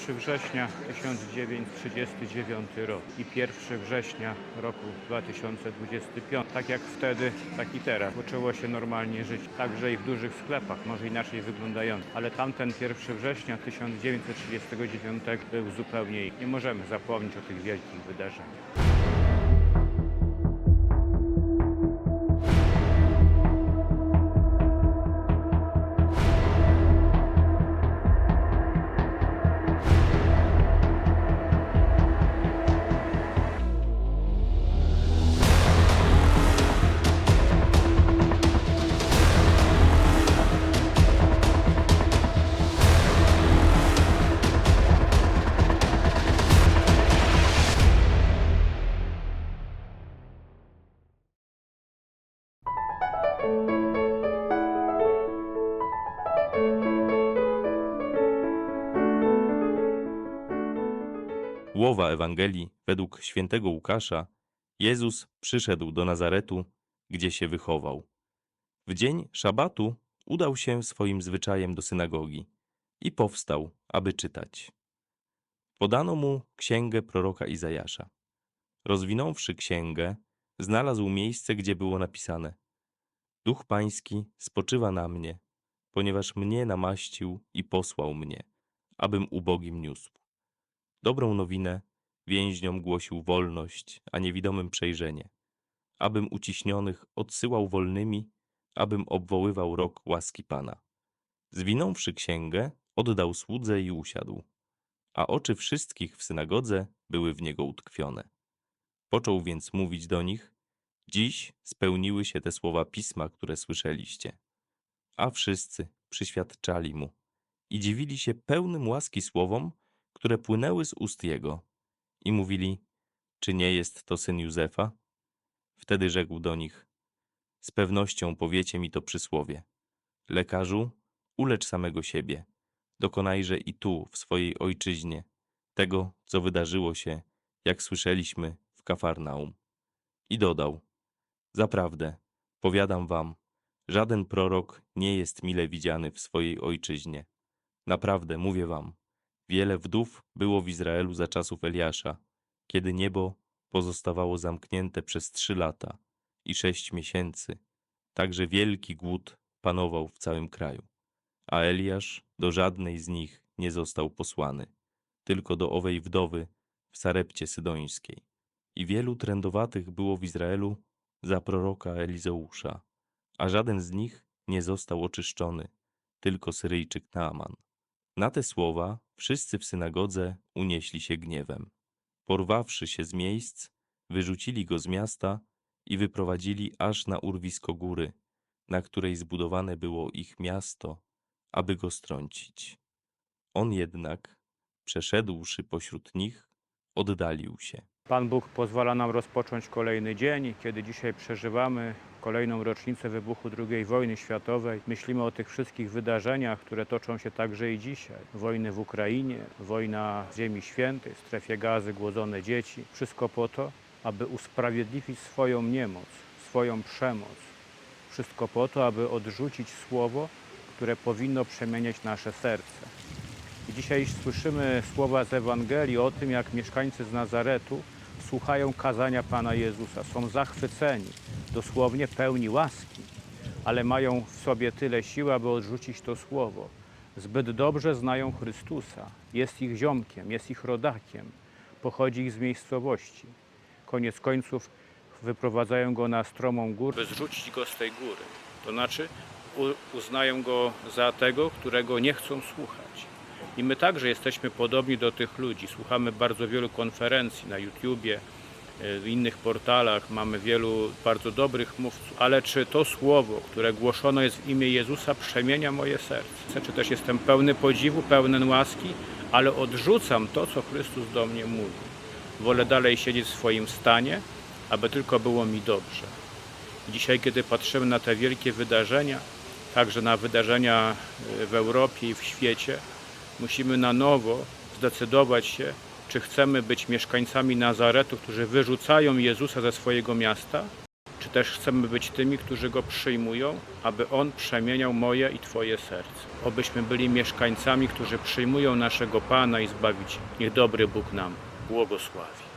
1 września 1939 rok i 1 września roku 2025. Tak jak wtedy, tak i teraz. Poczęło się normalnie żyć. Także i w dużych sklepach, może inaczej wyglądając. Ale tamten 1 września 1939 był zupełnie inny. Nie możemy zapomnieć o tych wielkich wydarzeniach. Łowa Ewangelii według świętego Łukasza Jezus przyszedł do Nazaretu, gdzie się wychował. W dzień szabatu udał się swoim zwyczajem do synagogi i powstał, aby czytać. Podano mu księgę proroka Izajasza. Rozwinąwszy księgę, znalazł miejsce, gdzie było napisane: Duch Pański spoczywa na mnie, ponieważ mnie namaścił i posłał mnie, abym ubogim niósł. Dobrą nowinę więźniom głosił wolność, a niewidomym przejrzenie, abym uciśnionych odsyłał wolnymi, abym obwoływał rok łaski Pana. Zwinąwszy księgę, oddał słudze i usiadł, a oczy wszystkich w synagodze były w niego utkwione. Począł więc mówić do nich: Dziś spełniły się te słowa pisma, które słyszeliście. A wszyscy przyświadczali mu i dziwili się pełnym łaski słowom, które płynęły z ust jego, i mówili: Czy nie jest to syn Józefa? Wtedy rzekł do nich: Z pewnością powiecie mi to przysłowie: Lekarzu, ulecz samego siebie, dokonajże i tu, w swojej ojczyźnie, tego, co wydarzyło się, jak słyszeliśmy w Kafarnaum. I dodał: Zaprawdę, powiadam wam, żaden prorok nie jest mile widziany w swojej ojczyźnie. Naprawdę, mówię wam, Wiele wdów było w Izraelu za czasów Eliasza, kiedy niebo pozostawało zamknięte przez trzy lata i sześć miesięcy, także wielki głód panował w całym kraju. A Eliasz do żadnej z nich nie został posłany, tylko do owej wdowy w Sarepcie Sydońskiej. I wielu trędowatych było w Izraelu za proroka Elizeusza, a żaden z nich nie został oczyszczony, tylko Syryjczyk Naaman. Na te słowa wszyscy w synagodze unieśli się gniewem. Porwawszy się z miejsc, wyrzucili go z miasta i wyprowadzili aż na urwisko góry, na której zbudowane było ich miasto, aby go strącić. On jednak, przeszedłszy pośród nich, oddalił się. Pan Bóg pozwala nam rozpocząć kolejny dzień, kiedy dzisiaj przeżywamy kolejną rocznicę wybuchu II wojny światowej. Myślimy o tych wszystkich wydarzeniach, które toczą się także i dzisiaj. Wojny w Ukrainie, wojna w Ziemi Świętej, strefie gazy, głodzone dzieci. Wszystko po to, aby usprawiedliwić swoją niemoc, swoją przemoc. Wszystko po to, aby odrzucić słowo, które powinno przemieniać nasze serce. I dzisiaj słyszymy słowa z Ewangelii o tym, jak mieszkańcy z Nazaretu słuchają kazania Pana Jezusa. Są zachwyceni, dosłownie pełni łaski, ale mają w sobie tyle siły, aby odrzucić to słowo. Zbyt dobrze znają Chrystusa. Jest ich ziomkiem, jest ich rodakiem, pochodzi ich z miejscowości. Koniec końców wyprowadzają go na stromą górę, by zrzucić go z tej góry. To znaczy uznają go za tego, którego nie chcą słuchać. I my także jesteśmy podobni do tych ludzi. Słuchamy bardzo wielu konferencji na YouTubie, e, w innych portalach, mamy wielu bardzo dobrych mówców, ale czy to słowo, które głoszone jest w imię Jezusa, przemienia moje serce? Czy też jestem pełny podziwu, pełen łaski, ale odrzucam to, co Chrystus do mnie mówi. Wolę dalej siedzieć w swoim stanie, aby tylko było mi dobrze. Dzisiaj, kiedy patrzymy na te wielkie wydarzenia, także na wydarzenia e, w Europie i w świecie, musimy na nowo zdecydować się, czy chcemy być mieszkańcami Nazaretu, którzy wyrzucają Jezusa ze swojego miasta, czy też chcemy być tymi, którzy Go przyjmują, aby On przemieniał moje i Twoje serce. Obyśmy byli mieszkańcami, którzy przyjmują naszego Pana i Zbawiciela. Niech dobry Bóg nam błogosławi.